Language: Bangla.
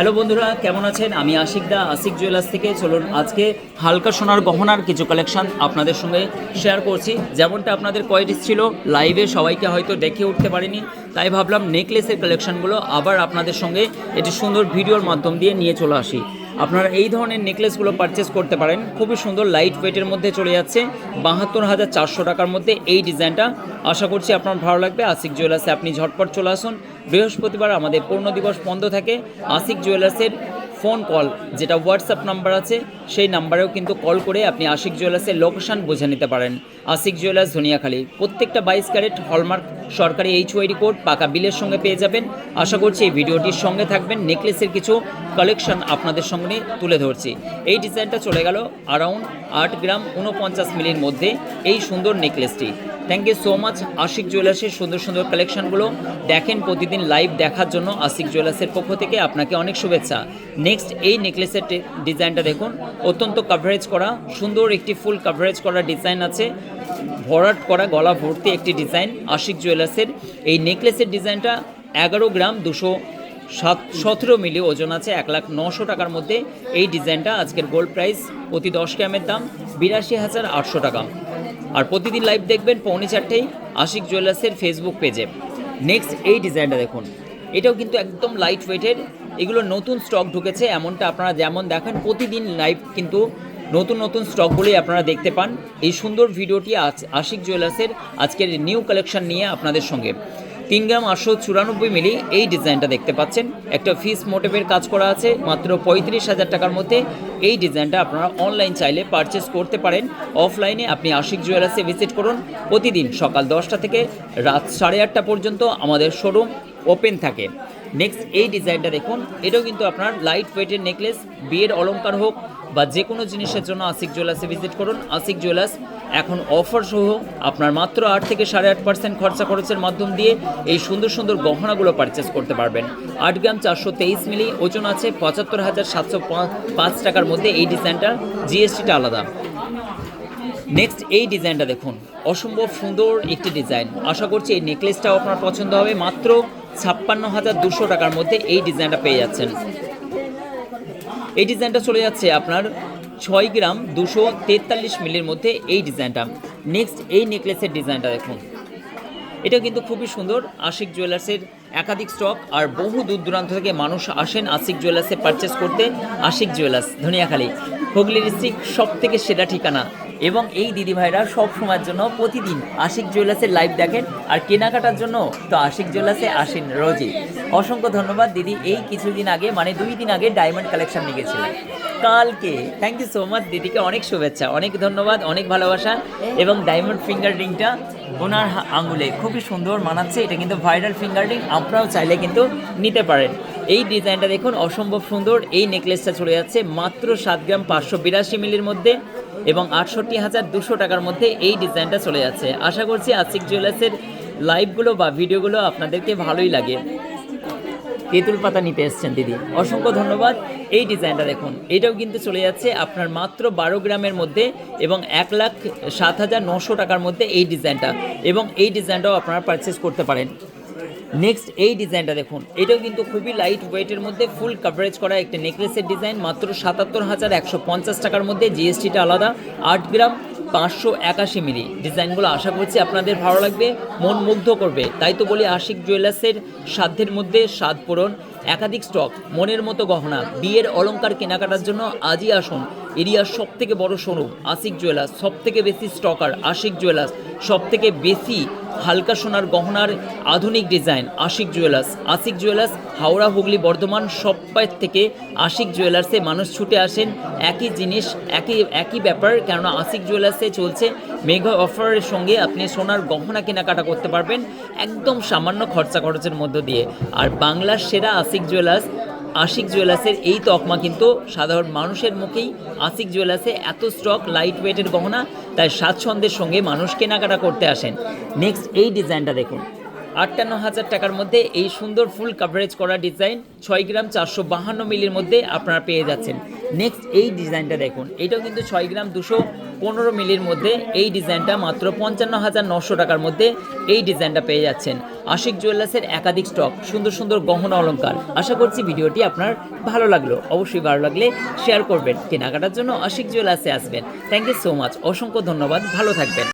হ্যালো বন্ধুরা, কেমন আছেন? আমি আশিক দা, আশিক জুয়েলার্স থেকে। চলুন আজকে হালকা সোনার গহনার কিছু কালেকশন আপনাদের সঙ্গে শেয়ার করছি। যেমনটা আপনাদের কোয়ারিটিস ছিল লাইভে সবাইকে হয়তো দেখে উঠতে পারিনি, তাই ভাবলাম নেকলেসের কালেকশনগুলো আবার আপনাদের সঙ্গে একটি সুন্দর ভিডিওর মাধ্যম দিয়ে নিয়ে চলে আসি। আপনারা এই ধরনের নেকলেসগুলো পারচেস করতে পারেন। খুবই সুন্দর লাইট ওয়েটের মধ্যে চলে যাচ্ছে। বাহাত্তর হাজার চারশো টাকার মধ্যে এই ডিজাইনটা। আশা করছি আপনার ভালো লাগবে। আশিক জুয়েলার্সে আপনি ঝটপট চলে আসুন। বৃহস্পতিবার আমাদের পূর্ণ দিবস বন্ধ থাকে। আশিক জুয়েলার্সের ফোন কল যেটা হোয়াটসঅ্যাপ নাম্বার আছে, সেই নাম্বারেও কিন্তু কল করে আপনি আশিক জুয়েলার্সের লোকেশান বুঝে নিতে পারেন। আশিক জুয়েলার্স ধনিয়াখালী। প্রত্যেকটা বাইশ ক্যারেট হলমার্ক সরকারি এইচ ওয়াইডি কোড পাকা বিলের সঙ্গে পেয়ে যাবেন। আশা করছি এই ভিডিওটির সঙ্গে থাকবেন। নেকলেসের কিছু কালেকশন আপনাদের সঙ্গে তুলে ধরছি। এই ডিজাইনটা চলে গেল অ্যারাউন্ড আট গ্রাম উনপঞ্চাশ মিলির মধ্যে এই সুন্দর নেকলেসটি thank you so much Ashik জুয়েলার্সের সুন্দর সুন্দর কালেকশনগুলো দেখেন প্রতিদিন লাইভ দেখার জন্য আশিক জুয়েলার্সের পক্ষ থেকে আপনাকে অনেক শুভেচ্ছা। নেক্সট এই নেকলেসের ডিজাইনটা দেখুন। অত্যন্ত কাভারেজ করা, সুন্দর একটি ফুল কাভারেজ করা ডিজাইন আছে। ভরাট করা, গলা ভর্তি একটি ডিজাইন আশিক জুয়েলার্সের এই নেকলেসের ডিজাইনটা এগারো গ্রাম দুশো সাত, সতেরো মিলি ওজন আছে, এক লাখ নশো টাকার মধ্যে। এই ডিজাইনটা আজকের গোল্ড প্রাইস প্রতি দশ গ্রামের দাম বিরাশি হাজার আটশো টাকা। আর প্রতিদিন লাইভ দেখবেন পৌনে চারটেই আশিক জুয়েলার্সের ফেসবুক পেজে নেক্সট এই ডিজাইনটা দেখুন। এটাও কিন্তু একদম লাইট ওয়েটের এগুলো নতুন স্টক ঢুকেছে, এমনটা আপনারা যেমন দেখেন, প্রতিদিন লাইভ কিন্তু নতুন নতুন স্টকগুলি আপনারা দেখতে পান। এই সুন্দর ভিডিওটি আজ আশিক জুয়েলার্সের আজকের নিউ কালেকশন নিয়ে আপনাদের সঙ্গে। তিন গ্রাম আটশো চুরানব্বই মিলি এই ডিজাইনটা দেখতে পাচ্ছেন। একটা ফিস মোটিভের কাজ করা আছে, মাত্র পঁয়ত্রিশ হাজার টাকার মধ্যে। এই ডিজাইনটা আপনারা অনলাইন চাইলে পারচেস করতে পারেন। অফলাইনে আপনি আশিক জুয়েলার্সে ভিজিট করুন। প্রতিদিন সকাল দশটা থেকে রাত সাড়ে আটটা পর্যন্ত আমাদের শোরুম ওপেন থাকে। নেক্সট এই ডিজাইনটা দেখুন। এটাও কিন্তু আপনার লাইট ওয়েটের নেকলেস বিয়ের অলংকার হোক বা যে কোনো জিনিসের জন্য আশিক জুয়েলার্সে ভিজিট করুন। আশিক জুয়েলার্স এখন অফার সহ আপনার মাত্র আট থেকে সাড়ে আট পার্সেন্ট খরচা খরচের মাধ্যম দিয়ে এই সুন্দর সুন্দর গহনাগুলো পারচেস করতে পারবেন। আট গ্রাম চারশো তেইশ মিলি, ওজন আছে পঁচাত্তর হাজার সাতশো পাঁচ টাকার মধ্যে এই ডিজাইনটা জিএসটিটা আলাদা। নেক্সট এই ডিজাইনটা দেখুন। অসম্ভব সুন্দর একটি ডিজাইন আশা করছি এই নেকলেসটাও আপনার পছন্দ হবে। মাত্র ছাপ্পান্ন হাজার দুশো টাকার মধ্যে এই ডিজাইনটা পেয়ে যাচ্ছেন। এই ডিজাইনটা চলে যাচ্ছে আপনার ছয় গ্রাম দুশো তেতাল্লিশ মিলির মধ্যে এই ডিজাইনটা নেক্সট এই নেকলেসের ডিজাইনটা দেখুন। এটা কিন্তু খুবই সুন্দর। আশিক জুয়েলার্সের একাধিক স্টক আর বহু দূর দূরান্ত থেকে মানুষ আসেন আশিক জুয়েলার্সে পারচেস করতে। আশিক জুয়েলার্স ধনিয়াখালী। হুগলি ডিস্ট্রিক্ট সব থেকে সেরা ঠিকানা। এবং এই দিদিভাইরা সব সময়ের জন্য প্রতিদিন আশিক জুয়েলার্সের লাইভ দেখেন আর কেনাকাটার জন্য তো আশিক জুয়েলার্সে আসেন রোজই। অসংখ্য ধন্যবাদ দিদি, এই কিছুদিন আগে মানে দুই দিন আগে ডায়মন্ড কালেকশন নিয়ে গেছিলেন কালকে থ্যাংক ইউ সো মাচ দিদিকে, অনেক শুভেচ্ছা, অনেক ধন্যবাদ, অনেক ভালোবাসা এবং ডায়মন্ড ফিঙ্গার রিংটা ওনার আঙুলে। খুবই সুন্দর মানাচ্ছে, এটা কিন্তু ভাইরাল ফিঙ্গার রিং আপনারাও চাইলে কিন্তু নিতে পারেন। এই ডিজাইনটা দেখুন, অসম্ভব সুন্দর। এই নেকলেসটা চলে যাচ্ছে মাত্র সাত গ্রাম পাঁচশো বিরাশি মিলির মধ্যে এবং আটষট্টি হাজার দুশো টাকার মধ্যে এই ডিজাইনটা চলে যাচ্ছে। আশা করছি আশিক জুয়েলার্সের লাইভগুলো বা ভিডিওগুলো আপনাদেরকে ভালোই লাগে। তেঁতুল পাতা নিতে এসছেন দিদি। অসংখ্য ধন্যবাদ। এই ডিজাইনটা দেখুন, এটাও কিন্তু চলে যাচ্ছে আপনার মাত্র বারো গ্রামের মধ্যে এবং এক লাখ সাত হাজার নশো টাকার মধ্যে এই ডিজাইনটা এবং এই ডিজাইনটাও আপনারা পারচেস করতে পারেন। নেক্সট এই ডিজাইনটা দেখুন। এটাও কিন্তু খুবই লাইট ওয়েটের মধ্যে ফুল কাভারেজ করা একটা নেকলেসের ডিজাইন মাত্র সাতাত্তর হাজার একশো পঞ্চাশ টাকার মধ্যে জিএসটিটা আলাদা, আট গ্রাম, পাঁচশো একাশি মিলি। ডিজাইনগুলো আশা করছি আপনাদের ভালো লাগবে, মন মুগ্ধ করবে। তাই তো বলি আশিক জুয়েলার্সের সাধ্যের মধ্যে স্বাদ পূরণ। একাধিক স্টক মনের মতো গহনা, বিয়ের অলংকার কেনাকাটার জন্য আজই আসুন। এরিয়ার সব থেকে বড় শোরুম আশিক জুয়েলার্স সব থেকে বেশি স্টকার আশিক জুয়েলার্স সব থেকে বেশি হালকা সোনার গহনার আধুনিক design Ashik jewellers. Ashik jewellers, Howrah, Hooghly, Bardhaman সবাই থেকে আশিক জুয়েলার্সে মানুষ ছুটে আসেন। একই জিনিস, একই একই ব্যাপার, কেননা আশিক জুয়েলার্সে চলছে মেঘা অফারের সঙ্গে আপনি সোনার গহনা কেনাকাটা করতে পারবেন একদম সামান্য খরচা খরচের মধ্য দিয়ে। আর বাংলার সেরা আশিক জুয়েলার্স আশিক জুয়েলার্সের এই তকমা কিন্তু সাধারণ মানুষের মুখেই। আশিক জুয়েলার্সে এত স্টক লাইট ওয়েটের গহনা, তাই স্বাচ্ছন্দ্যের সঙ্গে মানুষ কেনাকাটা করতে আসেন। নেক্সট এই ডিজাইনটা দেখুন। আটান্ন হাজার টাকার মধ্যে এই সুন্দর ফুল কাভারেজ করা ডিজাইন ছয় গ্রাম চারশো বাহান্ন মিলির মধ্যে আপনারা পেয়ে যাচ্ছেন। নেক্সট এই ডিজাইনটা দেখুন। এটাও কিন্তু ছয় গ্রাম দুশো পনেরো মিলির মধ্যে এই ডিজাইনটা মাত্র পঞ্চান্ন হাজার নশো টাকার মধ্যে এই ডিজাইনটা পেয়ে যাচ্ছেন। আশিক জুয়েলার্সের একাধিক স্টক সুন্দর সুন্দর গহনা অলংকার। আশা করছি ভিডিওটি আপনার ভালো লাগল। অবশ্যই ভালো লাগলে শেয়ার করবেন। কেনাকাটার জন্য আশিক জুয়েলার্সে আসবেন। থ্যাংক ইউ সো মাচ অসংখ্য ধন্যবাদ। ভালো থাকবেন।